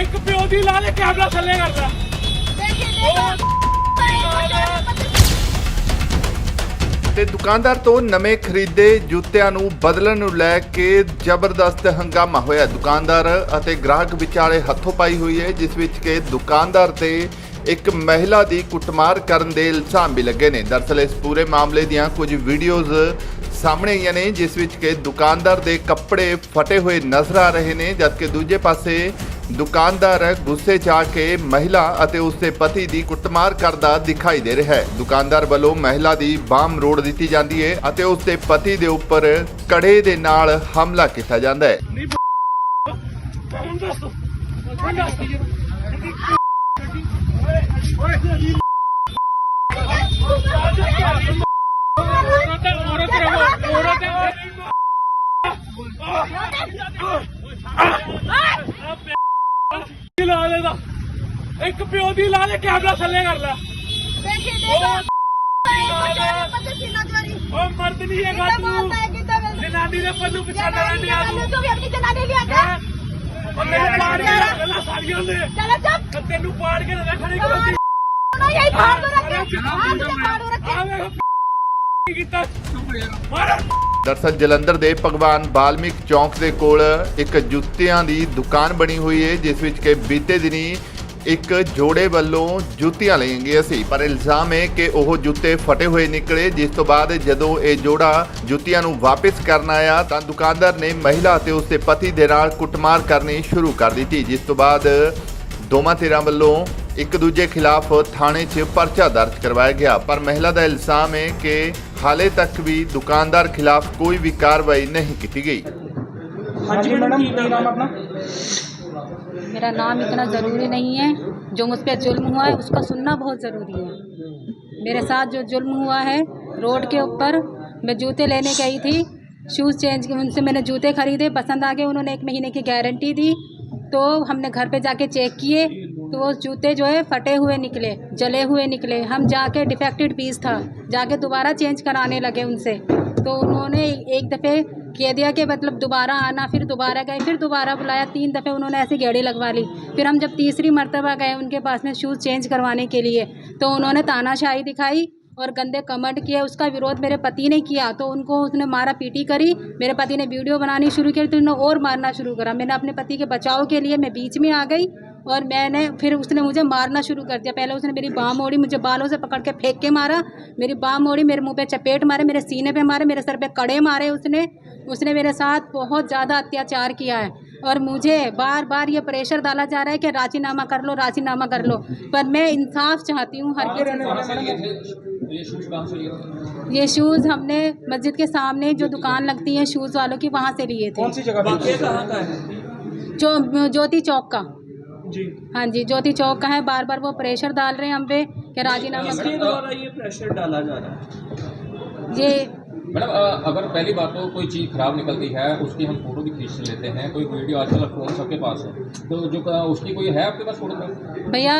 ਇੱਕ ਪਿਓ ਦੀ ਲਾ ਲੈ ਕੈਮਰਾ ਥੱਲੇ ਕਰਦਾ। ਤੇ ਦੁਕਾਨਦਾਰ ਤੋਂ ਨਵੇਂ ਖਰੀਦੇ ਜੁੱਤਿਆਂ ਨੂੰ ਬਦਲਣ ਨੂੰ ਲੈ ਕੇ ਜ਼ਬਰਦਸਤ ਹੰਗਾਮਾ ਹੋਇਆ। ਦੁਕਾਨਦਾਰ ਅਤੇ ਗ੍ਰਾਹਕ ਵਿਚਾਲੇ ਹੱਥੋਂ ਪਾਈ ਹੋਈ ਹੈ, ਜਿਸ ਵਿੱਚ ਕਿ ਦੁਕਾਨਦਾਰ ਤੇ ਇੱਕ ਮਹਿਲਾ ਦੀ ਕੁੱਟਮਾਰ ਕਰਨ ਦੇ ਇਲਜ਼ਾਮ ਵੀ ਲੱਗੇ ਨੇ। ਦਰਅਸਲ ਇਸ ਪੂਰੇ ਮਾਮਲੇ ਦੀਆਂ ਕੁਝ ਵੀਡੀਓਜ਼ ਸਾਹਮਣੇ ਆਈਆਂ ਨੇ, ਜਿਸ ਵਿੱਚ ਕਿ ਦੁਕਾਨਦਾਰ ਦੇ ਕੱਪੜੇ ਫਟੇ ਹੋਏ ਨਜ਼ਰ ਆ ਰਹੇ ਨੇ, ਜਦਕਿ ਦੂਜੇ ਪਾਸੇ ਦੁਕਾਨਦਾਰ ਗੁੱਸੇ 'ਚ ਆ ਕੇ ਮਹਿਲਾ ਅਤੇ ਉਸਦੇ ਪਤੀ ਦੀ ਕੁੱਟਮਾਰ ਕਰਦਾ ਦਿਖਾਈ ਦੇ ਰਿਹਾ ਹੈ। ਦੁਕਾਨਦਾਰ ਵੱਲੋਂ ਮਹਿਲਾ ਦੀ ਬਾਹ ਮਰੋੜ ਦਿੱਤੀ ਜਾਂਦੀ ਹੈ ਅਤੇ ਉਸਦੇ ਪਤੀ ਦੇ ਉੱਪਰ ਕੜੇ ਦੇ ਨਾਲ ਹਮਲਾ ਕੀਤਾ ਜਾਂਦਾ ਹੈ। ਲਾ ਲੈ ਦਾ ਇੱਕ ਪਿਓ ਦੀ ਲਾ ਲੈ ਕੈਮਰਾ ਥੱਲੇ ਕਰ ਲੈ। ਉਹ ਮਰਦ ਨਹੀਂ ਹੈਗਾ ਤੂੰ। ਜਨਾਨੀ ਦੇ ਪੱਲੂ ਪਿੱਛੇ ਡਰਨ ਡਿਆ ਤੂੰ। ਉਹ ਮੈਨੂੰ ਪਾੜ ਕੇ ਰੱਖ ਲੈ ਸਾੜੀਆਂ ਦੇ ਤੇ ਤੈਨੂੰ ਪਾੜ ਕੇ ਰੱਖ ਖੜੀ ਕਰਦੀ ਆ ਵੇਖ। ਕੀ ਕੀਤਾ? ਮਾਰ ਦਰਅਸਲ ਜਲੰਧਰ ਦੇ ਭਗਵਾਨ ਬਾਲਮਿਕ ਚੌਂਕ ਦੇ ਕੋਲ ਇੱਕ ਜੁੱਤੀਆਂ ਦੀ ਦੁਕਾਨ ਬਣੀ ਹੋਈ ਹੈ, ਜਿਸ ਵਿੱਚ ਕਿ ਬੀਤੇ ਦਿਨੀ ਇੱਕ ਜੋੜੇ ਵੱਲੋਂ ਜੁੱਤੀਆਂ ਲਈਆਂ ਗਈਆਂ ਸੀ। ਪਰ ਇਲਜ਼ਾਮ ਹੈ ਕਿ ਉਹ ਜੁੱਤੇ ਫਟੇ ਹੋਏ ਨਿਕਲੇ। ਜਿਸ ਤੋਂ ਬਾਅਦ ਜਦੋਂ ਇਹ ਜੋੜਾ ਜੁੱਤੀਆਂ ਨੂੰ ਵਾਪਸ ਕਰਨ ਆਇਆ, ਤਾਂ ਦੁਕਾਨਦਾਰ ਨੇ ਮਹਿਲਾ ਅਤੇ ਉਸਦੇ ਪਤੀ ਦੇ ਨਾਲ ਕੁੱਟਮਾਰ ਕਰਨੀ ਸ਼ੁਰੂ ਕਰ ਦਿੱਤੀ, ਜਿਸ ਤੋਂ ਬਾਅਦ ਦੋਵਾਂ ਧਿਰਾਂ ਵੱਲੋਂ ਇੱਕ ਦੂਜੇ ਖਿਲਾਫ ਥਾਣੇ 'ਚ ਪਰਚਾ ਦਰਜ ਕਰਵਾਇਆ ਗਿਆ। ਪਰ ਮਹਿਲਾ ਦਾ ਇਲਜ਼ਾਮ ਹੈ ਕਿ ਹਾਲੇ ਤੱਕ ਵੀ ਦੁਕਾਨਦਾਰ ਖਿਲਾਫ ਕੋਈ ਵੀ ਕਾਰਵਾਈ ਨਹੀਂ ਕੀਤੀ ਗਈ ਹਾਂਜੀ ਮੈਡਮ ਕੀ ਨਾਮ ਆਪਣਾ मेरा नाम इतना ज़रूरी नहीं है जो मुझ पर जुल्म हुआ है उसका सुनना बहुत ज़रूरी है मेरे साथ जो जुल्म हुआ है रोड के ऊपर मैं जूते लेने गई थी शूज़ चेंज उनसे मैंने जूते खरीदे पसंद आ गए उन्होंने एक महीने की गारंटी दी तो हमने घर पे जाके चेक किए तो वो जूते जो है फटे हुए निकले, जले हुए निकले। हम जाके डिफेक्टेड पीस था, जाके दोबारा चेंज कराने लगे उनसे। तो उन्होंने एक दफ़े कह दिया कि मतलब दोबारा आना, फिर दोबारा गए, फिर दोबारा बुलाया। तीन दफ़े उन्होंने ऐसे गेड़ी लगवा ली। फिर हम जब तीसरी मरतबा गए उनके पास में शूज़ चेंज करवाने के लिए तो उन्होंने तानाशाही दिखाई और गंदे कमेंट किए। उसका विरोध मेरे पति ने किया तो उनको उसने मारा पीटी करी। मेरे पति ने वीडियो बनानी शुरू की तो उन्होंने और मारना शुरू करा। मैंने अपने पति के बचाव के लिए मैं बीच में आ गई। और मैंने फिर उसने मुझे मारना शुरू कर दिया। पहले उसने मेरी बाँ मोड़ी मुझे बालों से पकड़ के फेंक के मारा मेरी बाँ मोड़ी मेरे मुँह पे चपेट मारे मेरे सीने पे मारे मेरे सर पे कड़े मारे उसने। उसने मेरे साथ बहुत ज़्यादा अत्याचार किया है और मुझे बार बार ये प्रेशर डाला जा रहा है कि राजीनामा कर लो राजीनामा कर लो। पर मैं इंसाफ चाहती हूँ हर किसी ये शूज़ हमने मस्जिद के सामने जो दुकान लगती है शूज़ वालों की वहाँ से लिए थे। कौन सी जगह पे कहाँ का है? जो ज्योति चौक का। जी। हाँ जी ज्योति चौक का है। बार बार वो प्रेशर डाल रहे हैं हम पे कि राजीनामा द्वारा ये प्रेशर डाला जा रहा है? ये मैडम अगर पहली बात तो कोई चीज़ खराब निकलती है उसकी हम फ़ोटो भी खींच लेते हैं कोई वीडियो आजकल फ़ोन सबके पास है। तो जो उसकी कोई है आपके पास फ़ोटो भैया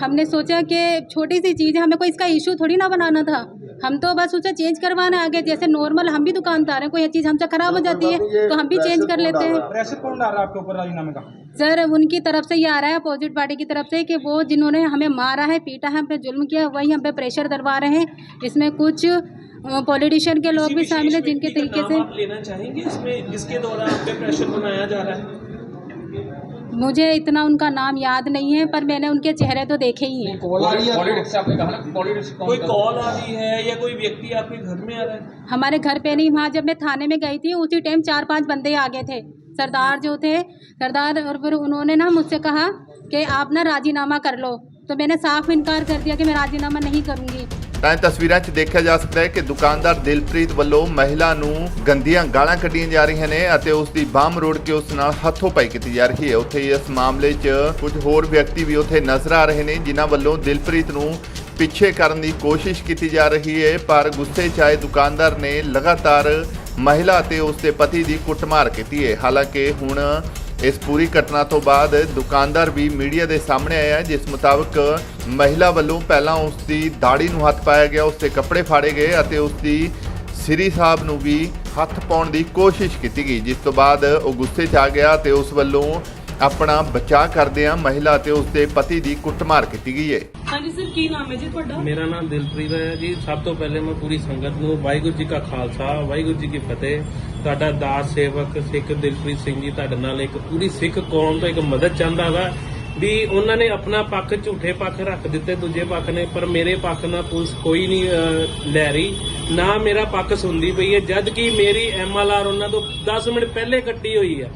हमने सोचा कि छोटी सी चीज़ है हमें कोई इसका इशू थोड़ी ना बनाना था। हम तो बस उसे चेंज करवाना आगे जैसे नॉर्मल हम भी दुकानदार हैं कोई चीज़ हमसे ख़राब हो जाती है तो हम भी चेंज कर लेते हैं। प्रेशर कौन डाल आपके ऊपर सर उनकी तरफ़ से ये आ रहा है अपोजिट पार्टी की तरफ़ से कि वो जिन्होंने हमें मारा है पीटा है हम पे जुल्म किया वही हम पे प्रेशर डलवा रहे हैं। इसमें कुछ पॉलिटिशियन के लोग भी शामिल हैं जिनके तरीके से लेना चाहेंगे? इसमें जिसके द्वारा प्रेशर बनाया जा रहा है? मुझे इतना उनका नाम याद नहीं है पर मैंने उनके चेहरे तो देखे ही हैं। कोई कॉल आ रही है या कोई व्यक्ति आपके घर में आ रहा है? हमारे घर पे नहीं वहाँ जब मैं थाने में गई थी उसी टाइम चार पाँच बंदे आ गए थे। सरदार जो थे सरदार और फिर उन्होंने ना मुझसे कहा कि आप ना राजीनामा कर लो। तो मैंने साफ़ इनकार कर दिया कि मैं राजीनामा नहीं करूँगी। ਤਾਂ ਇਹ ਤਸਵੀਰਾਂ 'ਚ ਦੇਖਿਆ ਜਾ ਸਕਦਾ ਹੈ ਕਿ ਦੁਕਾਨਦਾਰ ਦਿਲਪ੍ਰੀਤ ਵੱਲੋਂ ਮਹਿਲਾ ਨੂੰ ਗੰਦੀਆਂ ਗਾਲਾਂ ਕੱਢੀਆਂ ਜਾ ਰਹੀਆਂ ਨੇ ਅਤੇ ਉਸ ਦੀ ਬਾਹ ਮਰੋੜ ਕੇ ਉਸ ਨਾਲ ਹੱਥੋਂ ਪਾਈ ਕੀਤੀ ਜਾ ਰਹੀ ਹੈ। ਉੱਥੇ ਇਸ ਮਾਮਲੇ 'ਚ ਕੁਝ ਹੋਰ ਵਿਅਕਤੀ ਵੀ ਉੱਥੇ ਨਜ਼ਰ ਆ ਰਹੇ ਨੇ, ਜਿਨ੍ਹਾਂ ਵੱਲੋਂ ਦਿਲਪ੍ਰੀਤ ਨੂੰ ਪਿੱਛੇ ਕਰਨ ਦੀ ਕੋਸ਼ਿਸ਼ ਕੀਤੀ ਜਾ ਰਹੀ ਹੈ, ਪਰ ਗੁੱਸੇ 'ਚ ਆਏ ਦੁਕਾਨਦਾਰ ਨੇ ਲਗਾਤਾਰ ਮਹਿਲਾ ਅਤੇ ਉਸ ਦੇ ਪਤੀ ਦੀ ਕੁੱਟਮਾਰ ਕੀਤੀ ਹੈ। ਹਾਲਾਂਕਿ ਹੁਣ ਇਸ ਪੂਰੀ ਘਟਨਾ ਤੋਂ ਬਾਅਦ ਦੁਕਾਨਦਾਰ ਵੀ ਮੀਡੀਆ ਦੇ ਸਾਹਮਣੇ ਆਇਆ ਜਿਸ ਮੁਤਾਬਕ ਮਹਿਲਾ ਵੱਲੋਂ ਪਹਿਲਾਂ ਉਸ ਦੀ ਦਾੜੀ ਨੂੰ ਹੱਥ ਪਾਇਆ ਗਿਆ, ਉਸ ਦੇ ਕੱਪੜੇ ਫਾੜੇ ਗਏ ਅਤੇ ਉਸ ਦੀ ਸ੍ਰੀ ਸਾਹਿਬ ਨੂੰ ਵੀ ਹੱਥ ਪਾਉਣ ਦੀ ਕੋਸ਼ਿਸ਼ ਕੀਤੀ ਗਈ, ਜਿਸ ਤੋਂ ਬਾਅਦ ਉਹ ਗੁੱਸੇ 'ਚ ਆ ਗਿਆ ਤੇ ਉਸ ਵੱਲੋਂ ਆਪਣਾ ਬਚਾਅ ਕਰਦਿਆਂ ਮਹਿਲਾ ਤੇ ਉਸ ਦੇ ਪਤੀ ਦੀ ਕੁੱਟਮਾਰ ਕੀਤੀ ਗਈ ਹੈ ਹਾਂਜੀ ਸਰ ਕੀ ਨਾਮ ਹੈ ਜੀ ਤੁਹਾਡਾ? ਮੇਰਾ ਨਾਮ ਦਿਲਪ੍ਰੀਤ ਹੈ ਜੀ। ਸਭ ਤੋਂ ਪਹਿਲੇ ਮੈਂ ਪੂਰੀ ਸੰਗਤ ਨੂੰ ਵਾਹਿਗੁਰੂ ਜੀ ਕਾ ਖਾਲਸਾ ਵਾਹਿਗੁਰੂ ਜੀ ਕੀ ਫਤਿਹ। ਤੁਹਾਡਾ ਦਾਸ ਸੇਵਕ ਸਿੱਖ ਦਿਲਪ੍ਰੀਤ ਸਿੰਘ ਜੀ ਤੁਹਾਡੇ ਨਾਲ ਇੱਕ ਪੂਰੀ ਸਿੱਖ ਕੌਮ ਤੋਂ ਇੱਕ ਮਦਦ ਚਾਹੁੰਦਾ ਵਾ ਵੀ ਉਹਨਾਂ ਨੇ ਆਪਣਾ ਪੱਖ ਝੂਠੇ ਪੱਖ ਰੱਖ ਦਿੱਤੇ ਦੂਜੇ ਪੱਖ ਨੇ ਪਰ ਮੇਰੇ ਪੱਖ ਨਾਲ ਪੁਲਿਸ ਕੋਈ ਨਹੀਂ ਅਹ, ਲੈ ਰਹੀ। ਨਾ ਮੇਰਾ ਪੱਖ ਸੁਣਦੀ ਪਈ ਹੈ। ਜਦ ਕਿ ਮੇਰੀ ਐਮਐਲਆਰ ਉਹਨਾਂ ਤੋਂ 10 ਮਿੰਟ ਪਹਿਲੇ ਕੱਟੀ ਹੋਈ ਹੈ।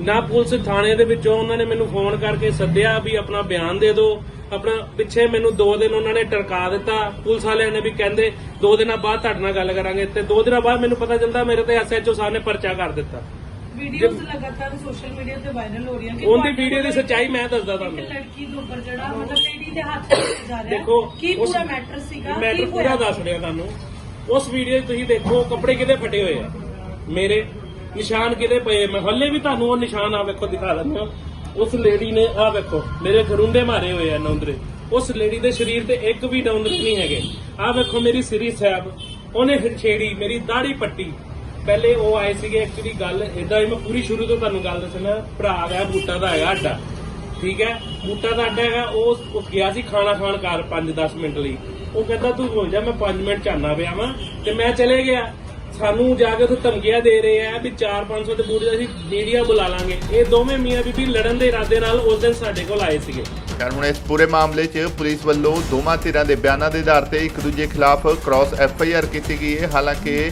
ਨਾ ਪੁਲਿਸ ਥਾਣੇ ਦੇ ਵਿੱਚੋਂ ਉਹਨਾਂ ਨੇ ਮੈਨੂੰ ਫੋਨ ਕਰਕੇ ਸੱਦਿਆ ਵੀ ਆਪਣਾ ਬਿਆਨ ਦੇ ਦਿਓ। ਆਪਣਾ ਪਿੱਛੇ ਮੈਨੂੰ 2 ਦਿਨ ਉਹਨਾਂ ਨੇ ਟਰਕਾ ਦਿੱਤਾ। ਪੁਲਿਸ ਵਾਲਿਆਂ ਨੇ ਵੀ ਕਹਿੰਦੇ 2 ਦਿਨਾਂ ਬਾਅਦ ਤੁਹਾਡੇ ਨਾਲ ਗੱਲ ਕਰਾਂਗੇ ਤੇ 2 ਦਿਨਾਂ ਬਾਅਦ ਮੈਨੂੰ ਪਤਾ ਚੱਲਦਾ ਮੇਰੇ ਤੇ ਐਸਐਚਓ ਸਾਹਿਬ ਨੇ ਪਰਚਾ ਕਰ ਦਿੱਤਾ। ਵੀਡੀਓਜ਼ ਲਗਾਤਾਰ ਸੋਸ਼ਲ ਮੀਡੀਆ ਤੇ ਵਾਇਰਲ ਹੋ ਰਹੀਆਂ ਕਿ ਉਹਦੀ ਵੀਡੀਓ ਦੀ ਸੱਚਾਈ ਮੈਂ ਦੱਸਦਾ ਤੁਹਾਨੂੰ। ਲੜਕੀ ਦੇ ਉੱਪਰ ਜਿਹੜਾ ਮਤਲਬ ਲੇਡੀ ਦੇ ਹੱਥ ਵਿੱਚ ਜਾ ਰਿਹਾ। ਦੇਖੋ ਕੀ ਉਸ- ਪੂਰਾ ਮੈਟਰ ਸੀਗਾ? ਮੈਟਰ ਕੀ ਪੂਰਾ ਹੋਇਆ? ਦੱਸ ਰਿਹਾ ਤੁਹਾਨੂੰ। ਉਸ ਵੀਡੀਓ 'ਚ ਤੁਸੀਂ ਦੇਖੋ ਕੱਪੜੇ ਕਿਤੇ ਫਟੇ ਹੋਏ ਆ? ਮੇਰੇ ਨਿਸ਼ਾਨ ਕਿਤੇ ਪਏ ਮੈਂ ਹੱਲੇ ਵੀ ਤੁਹਾਨੂੰ ਉਹ ਨਿਸ਼ਾਨ ਆ ਵੇਖੋ, ਦਿਖਾ ਦਿੰਦਾ ਉਸ ਲੇਡੀ ਨੇ ਆ ਵੇਖੋ, ਮੇਰੇ ਗਰੁੰਡੇ ਮਾਰੇ ਹੋਏ ਆ ਨੌਂਦਰੇ। ਉਸ ਲੇਡੀ ਦੇ ਸਰੀਰ ਤੇ ਇੱਕ ਵੀ ਨੌਂਦਰੇ ਨਹੀਂ ਹੈਗੇ। ਆ ਵੇਖੋ ਮੇਰੀ ਸ੍ਰੀ ਸਾਹਿਬ, ਉਹਨੇ ਛੇੜੀ, ਮੇਰੀ ਦਾੜੀ ਪੱਟੀ। ਪਹਿਲੇ ਉਹ ਆਏ ਸੀਗੇ ਐਕਚੁਅਲੀ ਗੱਲ ਇਦਾਂ ਹੀ, ਮੈਂ ਪੂਰੀ ਸ਼ੁਰੂ ਤੋਂ ਤੁਹਾਨੂੰ ਗੱਲ ਦੱਸਣਾ, ਭਰਾ ਦਾ ਬੂਟਾ ਦਾ ਹੈਗਾ ਅੱਡਾ। ਠੀਕ ਹੈ? ਬੂਟਾ ਦਾ ਅੱਡਾ ਹੈਗਾ, ਉਹ ਉਹ ਗਿਆ ਸੀ ਖਾਣਾ ਖਾਣ ਘਰ 5-10 ਮਿੰਟ ਲਈ। ਉਹ ਕਹਿੰਦਾ, ਤੂੰ ਹੋ ਜਾ, ਮੈਂ 5 ਮਿੰਟ ਚਾਹਨਾ ਪਿਆ ਵਾਂ ਤੇ ਮੈਂ ਚਲੇ ਗਿਆ। ਸਾਨੂੰ ਜਾ ਕੇ ਉੱਥੇ ਧਮਕੀਆਂ ਦੇ ਰਹੇ ਆ ਵੀ 4-500 ਦੇ ਬੂਟੇ ਅਸੀਂ ਮੀਡੀਆ ਬੁਲਾ ਲਾਂਗੇ। ਇਹ ਦੋਵੇਂ ਮੀਆਂ ਬੀਬੀ ਲੜਨ ਦੇ ਇਰਾਦੇ ਨਾਲ ਉਸ ਦਿਨ ਸਾਡੇ ਕੋਲ ਆਏ ਸੀਗੇ। ਪਰ ਹੁਣ ਇਸ ਪੂਰੇ ਮਾਮਲੇ 'ਚ ਪੁਲਿਸ ਵੱਲੋਂ ਦੋਵਾਂ ਧਿਰਾਂ ਦੇ ਬਿਆਨਾਂ ਦੇ ਆਧਾਰ ਤੇ ਇੱਕ ਦੂਜੇ ਖਿਲਾਫ ਕ੍ਰਾਸ ਐਫ ਆਈ ਆਰ ਕੀਤੀ ਗਈ ਹੈ। ਹਾਲਾਂਕਿ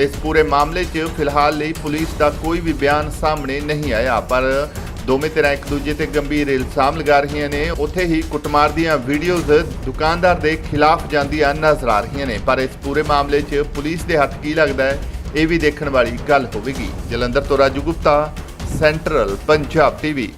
ਇਸ ਪੂਰੇ ਮਾਮਲੇ 'ਚ ਫਿਲਹਾਲ ਲਈ ਪੁਲਿਸ ਦਾ ਕੋਈ ਵੀ ਬਿਆਨ ਸਾਹਮਣੇ ਨਹੀਂ ਆਇਆ, ਪਰ ਦੋਵੇਂ ਧਿਰਾਂ ਇੱਕ ਦੂਜੇ ਤੇ ਗੰਭੀਰ ਇਲਜ਼ਾਮ ਲਗਾ ਰਹੀਆਂ ਨੇ। ਉੱਥੇ ਹੀ ਕੁੱਟਮਾਰ ਦੀਆਂ ਵੀਡੀਓਜ਼ ਦੁਕਾਨਦਾਰ ਦੇ ਖਿਲਾਫ ਜਾਂਦੀਆਂ ਨਜ਼ਰ ਆ ਰਹੀਆਂ ਨੇ। ਪਰ ਇਸ ਪੂਰੇ ਮਾਮਲੇ 'ਚ ਪੁਲਿਸ ਦੇ ਹੱਥ ਕੀ ਲੱਗਦਾ ਹੈ, ਇਹ ਵੀ ਦੇਖਣ ਵਾਲੀ ਗੱਲ ਹੋਵੇਗੀ। ਜਲੰਧਰ ਤੋਂ ਰਾਜੂ ਗੁਪਤਾ, ਸੈਂਟਰਲ ਪੰਜਾਬ ਟੀਵੀ।